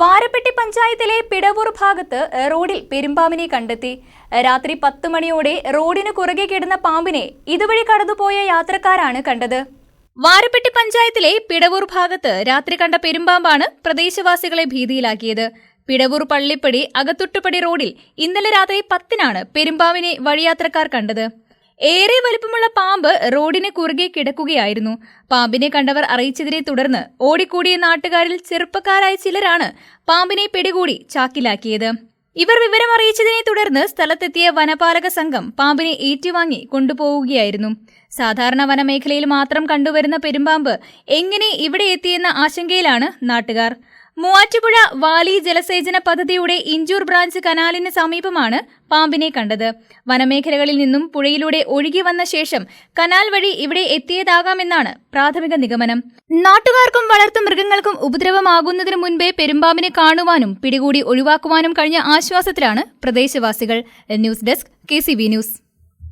വാരപ്പെട്ടി പഞ്ചായത്തിലെ പിടവൂർ ഭാഗത്ത് റോഡിൽ പെരുമ്പാമ്പിനെ കണ്ടെത്തി. രാത്രി പത്ത് മണിയോടെ റോഡിന് കുറുകെ കിടന്ന പാമ്പിനെ ഇതുവഴി കടന്നുപോയ യാത്രക്കാരാണ് കണ്ടത്. വാരപ്പെട്ടി പഞ്ചായത്തിലെ പിടവൂർ ഭാഗത്ത് രാത്രി കണ്ട പെരുമ്പാമ്പാണ് പ്രദേശവാസികളെ ഭീതിയിലാക്കിയത്. പിടവൂർ പള്ളിപ്പടി അകത്തുട്ടുപടി റോഡിൽ ഇന്നലെ രാത്രി പത്തിനാണ് പെരുമ്പാവിനെ വഴിയാത്രക്കാർ കണ്ടത്. ഏറെ വലുപ്പമുള്ള പാമ്പ് റോഡിന് കുറുകെ കിടക്കുകയായിരുന്നു. പാമ്പിനെ കണ്ടവർ അറിയിച്ചതിനെ തുടർന്ന് ഓടിക്കൂടിയ നാട്ടുകാരിൽ ചെറുപ്പക്കാരായ ചിലരാണ് പാമ്പിനെ പിടികൂടി ചാക്കിലാക്കിയത്. ഇവർ വിവരം അറിയിച്ചതിനെ തുടർന്ന് സ്ഥലത്തെത്തിയ വനപാലക സംഘം പാമ്പിനെ ഏറ്റുവാങ്ങി കൊണ്ടുപോവുകയായിരുന്നു. സാധാരണ വനമേഖലയിൽ മാത്രം കണ്ടുവരുന്ന പെരുമ്പാമ്പ് എങ്ങനെ ഇവിടെ എത്തിയെന്ന ആശങ്കയിലാണ് നാട്ടുകാർ. മൂവാറ്റുപുഴ വാലി ജലസേചന പദ്ധതിയുടെ ഇഞ്ചൂർ ബ്രാഞ്ച് കനാലിന് സമീപമാണ് പാമ്പിനെ കണ്ടത്. വനമേഖലകളിൽ നിന്നും പുഴയിലൂടെ ഒഴുകി വന്ന ശേഷം കനാൽ വഴി ഇവിടെ എത്തിയതാകാമെന്നാണ് പ്രാഥമിക നിഗമനം. നാട്ടുകാർക്കും വളർത്തു മൃഗങ്ങൾക്കും ഉപദ്രവമാകുന്നതിനു മുൻപേ പെരുമ്പാമ്പിനെ കാണുവാനും പിടികൂടി ഒഴിവാക്കുവാനും കഴിഞ്ഞ ആശ്വാസത്തിലാണ് പ്രദേശവാസികൾ. News desk K news.